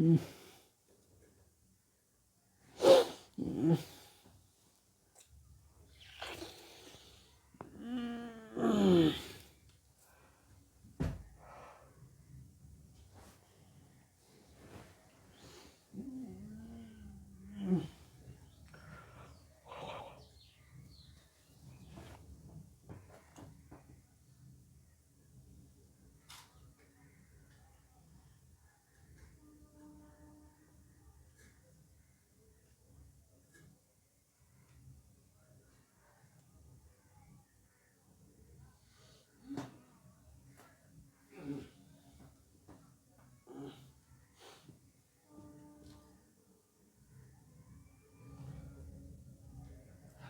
Mm.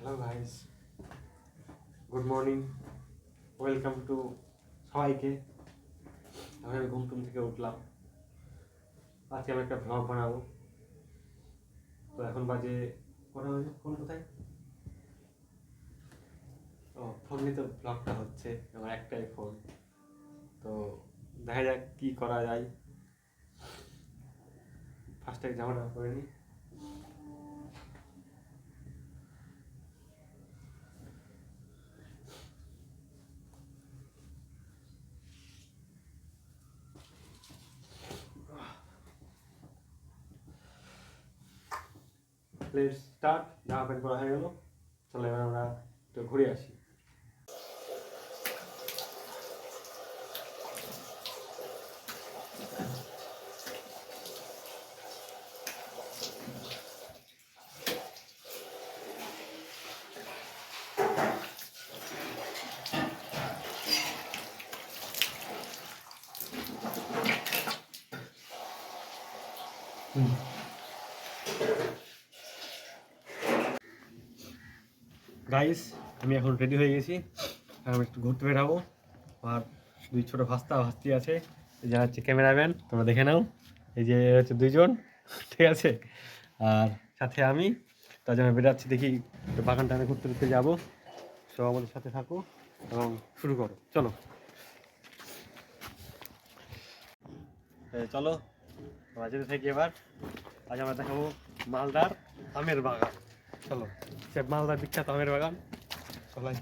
Hello guys good morning welcome to সবাইকে এখন আমি ঘুম টুম থেকে উঠলাম আজকে আমি একটা ভ্লগ বানাবো। তো এখন বাজে কটা বাজে? ফোন কোথায়? ও ফোন তো ব্লগটা হচ্ছে আমার একটাই ফোন তো দেখা যাক কি করা যায়। ফার্স্টে জামাটা করে নিই লেটস স্টার্ট জামা প্যান্ট করা হয়ে গেল চলো এবার আমরা একটু ঘুরে আসি। গাইস আমি এখন রেডি হয়ে গেছি। আমি একটু ঘুরতে বেরাবো। আর দুই ছোটো ভাস্তা ভাস্তি আছে। যারা হচ্ছে ক্যামেরাম্যান তোমরা দেখে নাও। এই যে হচ্ছে দুইজন, ঠিক আছে? আর সাথে আমি। তার জন্য বেরাচ্ছি, দেখি বাগানটা আমি ঘুরতে ঘুরতে যাব। সব আমাদের সাথে থাকো এবং শুরু করো। চলো। চলো, আমরা যেতে থাকি এবার। আজ আমরা দেখাবো মালদার আমের বাগান। চলো। সে মালদার বিখ্যাত আমের বাগান চলাই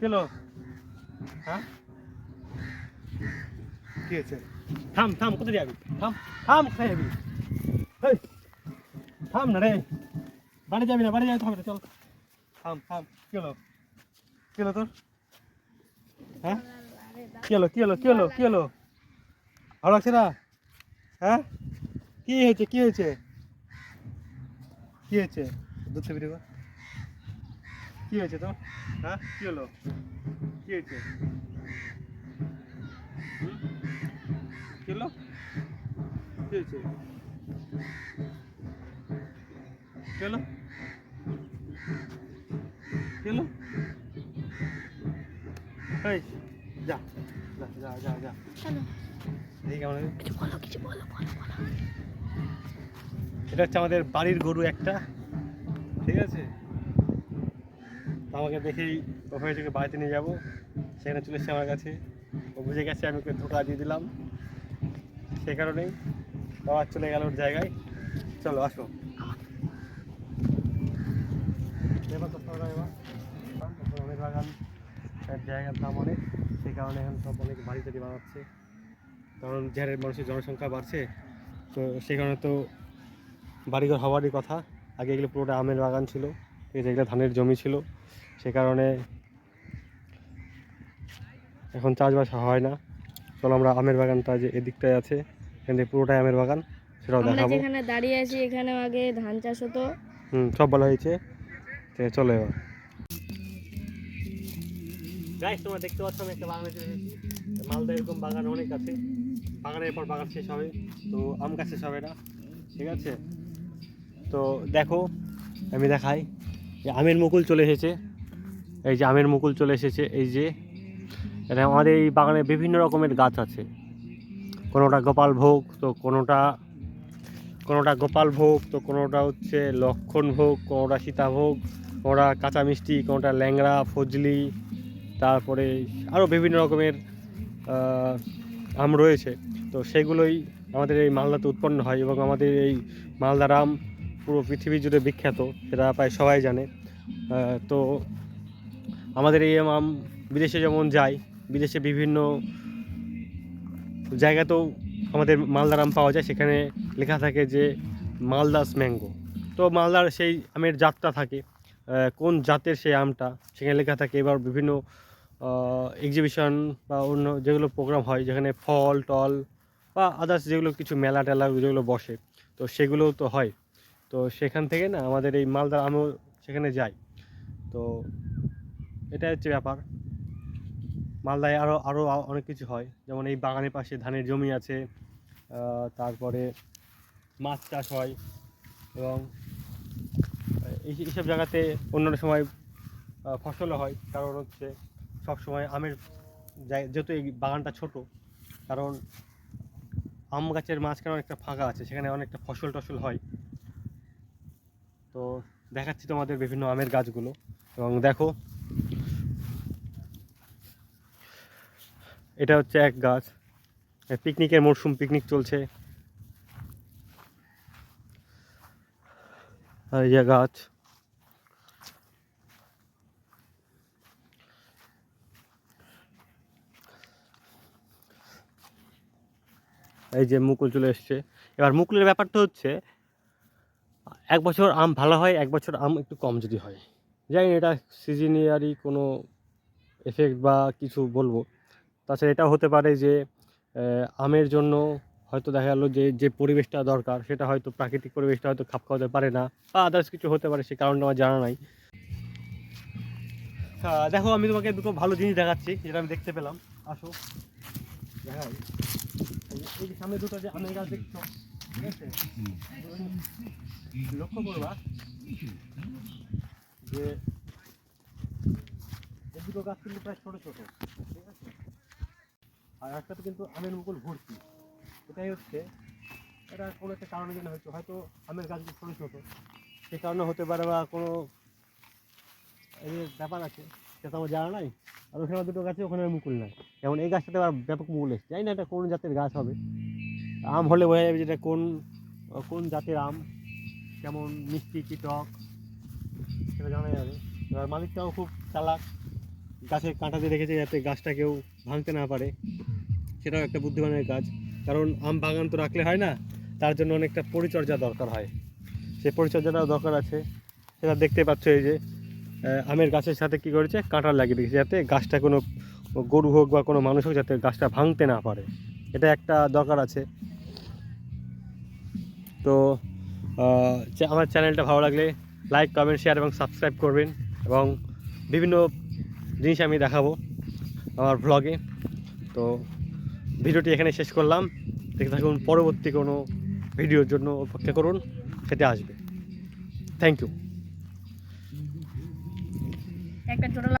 চলো হ্যাঁ কি হয়েছে থাম থাম কোথায় যাবি থাম থাম কোথায় যাবি থাম না রে বাড়ি যাবি না বাড়ি যাবি না চল থাম থাম কি হলো কি হলো তোর হ্যাঁ? কি হলো কি হলো কি হলো কি হলো? ভালো লাগছে না? হ্যাঁ? কি হয়েছে কি হয়েছে? কি হয়েছে? দুধ থেকে বেরিয়ে কি হয়েছে তোর? হ্যাঁ? কি হলো? কি হয়েছে? কি হলো? কি হয়েছে? কি হলো? এই যা যা যা যা যা। এই কেমন কিছু বলো কিছু বলো বলো বলো। এটা হচ্ছে আমাদের বাড়ির গরু একটা ঠিক আছে? আমাকে দেখেই ও হয়েছে বাড়িতে নিয়ে যাব। সেখানে চলে এসছে আমার কাছে। ও বুঝে গেছে আমি ওকে ধোকা দিয়ে দিলাম। সে কারণেই আবার চলে গেল ওর জায়গায়। চলো আসো। জায়গার দাম অনেক সেই কারণে এখন সব অনেক বাড়ি টাড়ি বানাচ্ছে। কারণ যে মানুষের জনসংখ্যা বাড়ছে তো সেই কারণে তো বাড়িঘর হওয়ারই কথা। আগে এগুলো পুরোটা আমের বাগান ছিল ঠিক আছে এগুলো ধানের জমি ছিল সে কারণে এখন চাষবাস হয় না। চলো আমরা আমের বাগানটা যে এদিকটায় আছে এখান থেকে পুরোটাই আমের বাগান সেটাও দেখাবো। যেখানে দাঁড়িয়ে আছি এখানে আগে ধান চাষ হতো। হুম সব বলা হয়েছে। চলো এবার। গাইস তোমরা দেখতে পাচ্ছ, আমি একটা বাগানে চলে এসেছি। মালদা এরকম বাগান অনেক আছে। বাগানের পর বাগান শেষ হবে। তো আম গাছ শেষ হবে না। ঠিক আছে? তো দেখো, আমি দেখাই। যে আমের মুকুল চলে এসেছে। এই যে আমের মুকুল চলে এসেছে। এই যে, এটা আমাদের এই বাগানে বিভিন্ন রকমের গাছ আছে। কোনোটা গোপাল ভোগ, তো কোনোটা কোনোটা গোপাল ভোগ, তো কোনোটা হচ্ছে লক্ষণ ভোগ, কোনোটা সীতাভোগ কোনোটা কাঁচা মিষ্টি, কোনোটা ল্যাংড়া, ফজলি তারপরে আরও বিভিন্ন রকমের আম রয়েছে। তো সেগুলোই আমাদের এই মালদাতে উৎপন্ন হয় এবং আমাদের এই মালদার আম পুরো পৃথিবী জুড়ে বিখ্যাত, সেটা প্রায় সবাই জানে। তো আমাদের এই আম বিদেশে যেমন যায়, বিদেশে বিভিন্ন জায়গাতেও আমাদের মালদার আম পাওয়া যায়। সেখানে লেখা থাকে যে মালদাস ম্যাঙ্গো। তো মালদার সেই আমের জাতটা থাকে কোন জাতের সেই আমটা? সেখানে লেখা থাকে এবার বিভিন্ন এক্সিবিশন বা অন্য যেগুলো প্রোগ্রাম হয়, যেখানে ফল, টল বা আদার্স যেগুলো কিছু মেলা টেলা যেগুলো বসে, তো সেগুলোও তো হয়। তো সেখান থেকে না আমাদের এই মালদার আমও সেখানে যাই। তো এটাই হচ্ছে ব্যাপার। মালদায় আরও আরও অনেক কিছু হয়। যেমন এই বাগানের পাশে ধানের জমি আছে তারপরে মাছ চাষ হয় এবং এই, এইসব জায়গাতে অন্যান্য সময় ফসলও হয়, কারণ হচ্ছে সব সময় আমের যেহেতু এই বাগানটা ছোট, কারণ আম গাছের মাঝখানে অনেকটা ফাঁকা আছে, সেখানে অনেকটা ফসল টসল হয়। তো দেখাচ্ছি তোমাদের বিভিন্ন আমের গাছগুলো, এবং দেখো, এটা হচ্ছে এক গাছ পিকনিকের মরশুম, পিকনিক চলছে। আর এই যে গাছ এই যে মুকুল চলে এসছে। এবার মুকুলের ব্যাপারটা হচ্ছে, এক বছর আম ভালো হয়, এক বছর আম একটু কম যদি হয়। জানি এটা সিজনিয়ারি কোনো এফেক্ট বা কিছু বলব। তাছাড়া এটাও হতে পারে যে আমের জন্য হয়তো দেখা গেলো যে যে পরিবেশটা দরকার, সেটা হয়তো প্রাকৃতিক পরিবেশটা হয়তো খাপ খাওয়াতে পারে না, বা আদার্স কিছু হতে পারে, সে কারণটা আমার জানা নাই। দেখো, আমি তোমাকে দুটো ভালো জিনিস দেখাচ্ছি, যেটা আমি দেখতে পেলাম। আসো। দেখাই। এই সামনে দুটো যে আমের গাছ দেখছ ঠিক আছে লক্ষ্য করবা যে এই দুটো গাছ কিন্তু প্রায় ছোট ছোট, ঠিক আছে? আর একটাতে কিন্তু আমের মুকুল ভর্তি। এটাই হচ্ছে, এটা কোনো একটা কারণের জন্য হয়তো হয়তো আমের গাছগুলো ছোটো ছোটো। সে কারণে হতে পারে বা কোনো ব্যাপার আছে। সেটা আমার জানা নাই। আর ওখানে দুটো গাছে ওখানে মুকুল নাই। যেমন এই গাছটাতে আবার ব্যাপক মুকুল এসছে। জানি না এটা কোন জাতের গাছ হবে। আম হলে বোঝা যাবে যেটা কোন কোন জাতের আম। কেমন মিষ্টি কি টক সেটা জানা যাবে। এবার মালিকটাও খুব চালাক। গাছের কাঁটা দিয়ে রেখেছে যাতে গাছটা কেউ ভাঙতে না পারে। সেটাও একটা বুদ্ধিমানের কাজ। কারণ আম বাগান তো রাখলে হয় না, তার জন্য অনেকটা পরিচর্যা দরকার হয়। সেই পরিচর্যাটাও দরকার আছে। সেটা দেখতে পাচ্ছ এই যে আমের গাছের সাথে কি করেছে? কাঁটা লাগিয়ে রেখেছে যাতে গাছটা কোনো গরু হোক বা কোনো মানুষ হোক যাতে গাছটা ভাঙতে না পারে। এটা একটা দরকার আছে। তো আমার চ্যানেলটা ভালো লাগলে লাইক, কমেন্ট, শেয়ার এবং সাবস্ক্রাইব করবেন এবং বিভিন্ন জিনিস আমি দেখাবো আমার ভ্লগে তো, ভিডিওটি এখানে শেষ করলাম। দেখে থাকুন, পরবর্তী কোনো ভিডিওর জন্য অপেক্ষা করুন। সেটা আসবে। Thank you